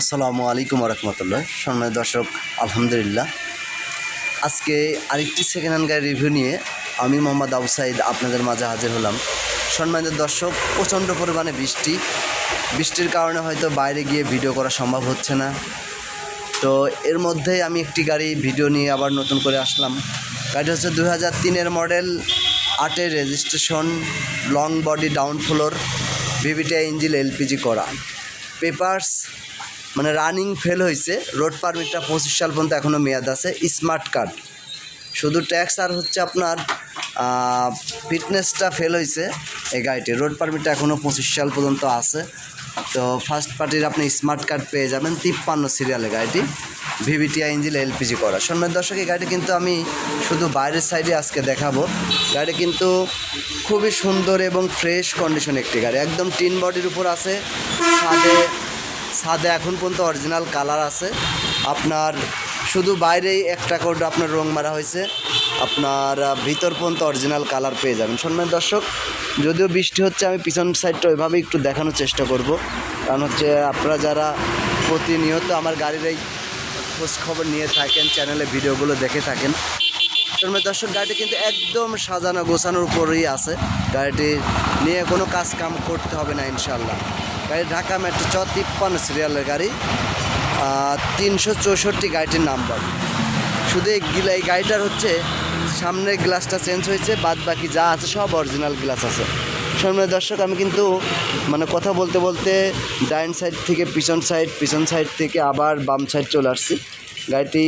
আসসালামু আলাইকুম রহমতুল্লাহ সম্মানিত দর্শক, আলহামদুলিল্লাহ। আজকে আরেকটি সেকেন্ড হ্যান্ড গাড়ি রিভিউ নিয়ে আমি মোহাম্মদ আবু সাইদ আপনাদের মাঝে হাজির হলাম। সম্মানিত দর্শক, প্রচণ্ড পরিমাণে বৃষ্টি। বৃষ্টির কারণে হয়তো বাইরে গিয়ে ভিডিও করা সম্ভব হচ্ছে না। তো এর মধ্যেই আমি একটি গাড়ি ভিডিও নিয়ে আবার নতুন করে আসলাম। গাড়িটা হচ্ছে দু হাজার তিনের মডেল আটের registration long body down floor VVTI engine LPG করা। পেপার্স মানে রানিং ফেল হয়েছে। রোড পারমিটটা পঁচিশ সাল পর্যন্ত এখনও মেয়াদ আছে। স্মার্ট কার্ড শুধু ট্যাক্স আর হচ্ছে আপনার ফিটনেসটা ফেল হয়েছে এই গাড়িটি রোড পারমিটটা এখনও পঁচিশ সাল পর্যন্ত আছে। তো ফার্স্ট পার্টির আপনি স্মার্ট কার্ড পেয়ে যাবেন তিপ্পান্ন সিরিয়ালের গাড়িটি। ভিভিটিআই ইঞ্জিল এলপিজি করা। দর্শক, এই গাড়িটি কিন্তু আমি শুধু বাইরের সাইডে আজকে দেখাবো। গাড়ি কিন্তু খুবই সুন্দর এবং ফ্রেশ কন্ডিশন একটি গাড়ি। একদম টিন বডির উপর আছে। ছাদে ছাদে এখন পর্যন্ত অরিজিনাল কালার আছে। আপনার শুধু বাইরেই একটা কোড আপনার রং মারা হয়েছে। আপনার ভিতর পর্যন্ত অরিজিনাল কালার পেয়ে যাবেন। সম্মান দর্শক, যদিও বৃষ্টি হচ্ছে, আমি পিছন সাইডটা ওইভাবেই একটু দেখানোর চেষ্টা করব। কারণ হচ্ছে, আপনারা যারা প্রতিনিয়ত আমার গাড়ির এই খোঁজ খবর নিয়ে থাকেন চ্যানেলে ভিডিওগুলো দেখে থাকেন সম্মান দর্শক, গাড়িটি কিন্তু একদম সাজানো, গোছানোর উপরেই আছে। গাড়িটি নিয়ে কোনো কাজ কাম করতে হবে না ইনশাল্লাহ গাড়ি ঢাকা মেট্রো চ তিপ্পান্ন সিরিয়ালের গাড়ি তিনশো চৌষট্টি গাড়িটির নাম্বার। শুধু এই এই গাড়িটার হচ্ছে সামনের গ্লাসটা চেঞ্জ হয়েছে বাদ বাকি যা আছে সব অরিজিনাল গ্লাস আছে। সামনে দর্শক, আমি কিন্তু মানে কথা বলতে বলতে ডাইন সাইড থেকে পিছন সাইড পিছন সাইড থেকে আবার বাম সাইড চলে আসছি। গাড়িটি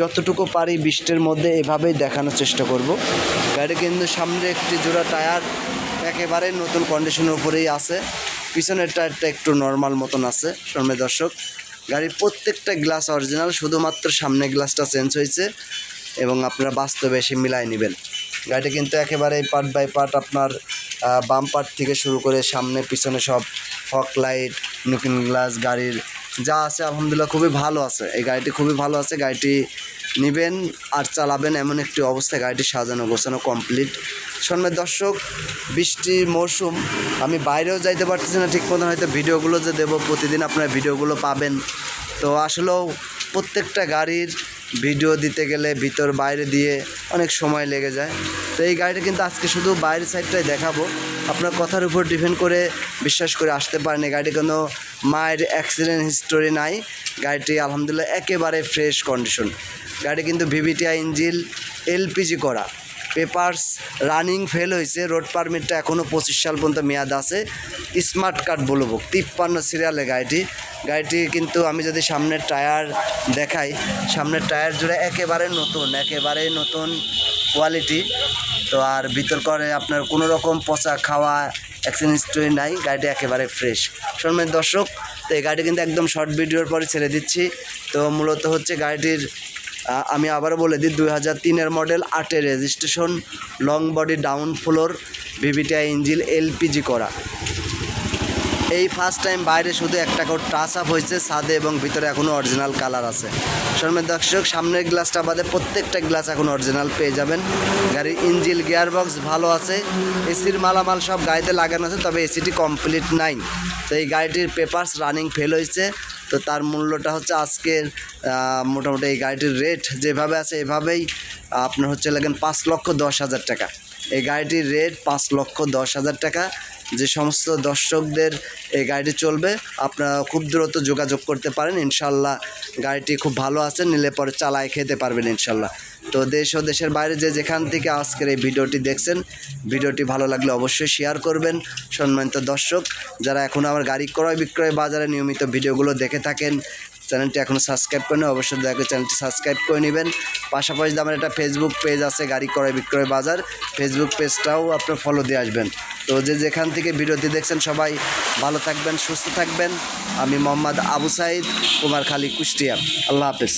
যতটুকু পারি বৃষ্টির মধ্যে এভাবেই দেখানোর চেষ্টা করব। গাড়ি কিন্তু সামনে একটি জোড়া টায়ার একেবারে নতুন কন্ডিশনের উপরেই আছে। পিছনের টায়ারটা একটু নর্মাল মতন আছে সামনে দর্শক। গাড়ির প্রত্যেকটা গ্লাস অরিজিনাল শুধুমাত্র সামনে গ্লাসটা চেঞ্জ হয়েছে এবং আপনারা বাস্তবে এসে মিলাই নেবেন। গাড়িটা কিন্তু একেবারে পার্ট বাই পার্ট আপনার বাম পার্ট থেকে শুরু করে সামনে পিছনে সব ফক লাইট নুকিন গ্লাস গাড়ির যা আছে, আলহামদুলিল্লাহ খুবই ভালো আছে। এই গাড়িটি খুবই ভালো আছে, গাড়িটি নেবেন আর চালাবেন এমন একটি অবস্থায় গাড়িটি সাজানো গোছানো কমপ্লিট সন্ধ্যের দর্শক, বৃষ্টি মৌসুম আমি বাইরেও যাইতে পারতেছি না, ঠিক মতো হয়তো ভিডিওগুলো যে দেবো, প্রতিদিন আপনার ভিডিওগুলো পাবেন। তো আসলেও প্রত্যেকটা গাড়ির ভিডিও দিতে গেলে ভিতর বাইরে দিয়ে অনেক সময় লেগে যায়। তো এই গাড়িটা কিন্তু আজকে শুধু বাইরের সাইডটাই দেখাবো। আপনার কথার উপর ডিপেন্ড করে বিশ্বাস করে আসতে পারেন। এই গাড়ি কোনো মায়ের অ্যাক্সিডেন্ট হিস্টোরি নাই। গাড়িটি আলহামদুলিল্লাহ একেবারে ফ্রেশ কন্ডিশন গাড়ি কিন্তু ভিভিটিআই ইঞ্জিল এলপিজি করা। পেপার্স রানিং ফেল হয়েছে। রোড পারমিটটা এখনও পঁচিশ সাল পর্যন্ত মেয়াদ আছে। স্মার্ট কার্ড বলব। তিপ্পান্ন সিরিয়ালে গাড়িটি। গাড়িটি কিন্তু আমি যদি সামনের টায়ার দেখাই, সামনের টায়ার জুড়ে একেবারে নতুন একেবারে নতুন কোয়ালিটি তো আর ভিতর করে আপনার কোনো রকম পচা খাওয়া অ্যাক্সিডেন্ট হিস্টোরি নাই, গাড়িটি একেবারে ফ্রেশ সম্মানিত দর্শক, তো এই গাড়িটি কিন্তু একদম শর্ট ভিডিওর পরে ছেড়ে দিচ্ছি। তো মূলত হচ্ছে গাড়িটির আমি আবারও বলে দিই, দুই হাজার তিনের মডেল আটের registration long body down floor VVTI engine LPG করা। এই ফার্স্ট টাইম বাইরে শুধু একটা করে টাচ আপ হয়েছে, ছাদে এবং ভিতরে এখনও অরিজিনাল কালার আছে। শর্মের দর্শক, সামনের গ্লাসটা বাদে প্রত্যেকটা গ্লাস এখন অরিজিনাল পেয়ে যাবেন। গাড়ির ইঞ্জিল গিয়ার বক্স ভালো আছে, এসির মালামাল সব গাড়িতে লাগানো আছে, তবে এসিটি কমপ্লিট নাই। তো এই গাড়িটির পেপার্স রানিং ফেল হয়েছে। তো তার মূল্যটা হচ্ছে আজকের মোটামুটি এই গাড়িটির রেট যেভাবে আছে, এভাবেই আপনার হচ্ছে লাগেন পাঁচ লক্ষ দশ হাজার টাকা। এই গাড়িটির রেট পাঁচ লক্ষ দশ হাজার টাকা। যে সমস্ত দর্শকদের এই গাড়িটি চলবে, আপনারা খুব দ্রুত যোগাযোগ করতে পারেন। ইনশাল্লাহ গাড়িটি খুব ভালো আছে, নিলে পরে চালায় খেতে পারবেন ইনশাল্লাহ তো দেশ ও দেশের বাইরে যে যেখান থেকে আজকের এই ভিডিওটি দেখছেন, ভিডিওটি ভালো লাগলে অবশ্যই শেয়ার করবেন। সম্মানিত দর্শক, যারা এখন আমার গাড়ি ক্রয় বিক্রয় বাজারে নিয়মিত ভিডিওগুলো দেখে থাকেন, চ্যানেলটি এখনও সাবস্ক্রাইব করে করেন অবশ্যই দয়া চ্যানেলটি সাবস্ক্রাইব করে নেবেন। পাশাপাশি আমার একটা ফেসবুক পেজ আছে, গাড়ি ক্রয় বিক্রয় বাজার ফেসবুক পেজটাও আপনার ফলো দিয়ে আসবেন। তো যে যেখান থেকে ভিডিওটি দেখছেন সবাই ভালো থাকবেন, সুস্থ থাকবেন। আমি মোহাম্মদ আবু সাইদ কুমারখালী কুষ্টিয়া। আল্লাহ হাফেজ।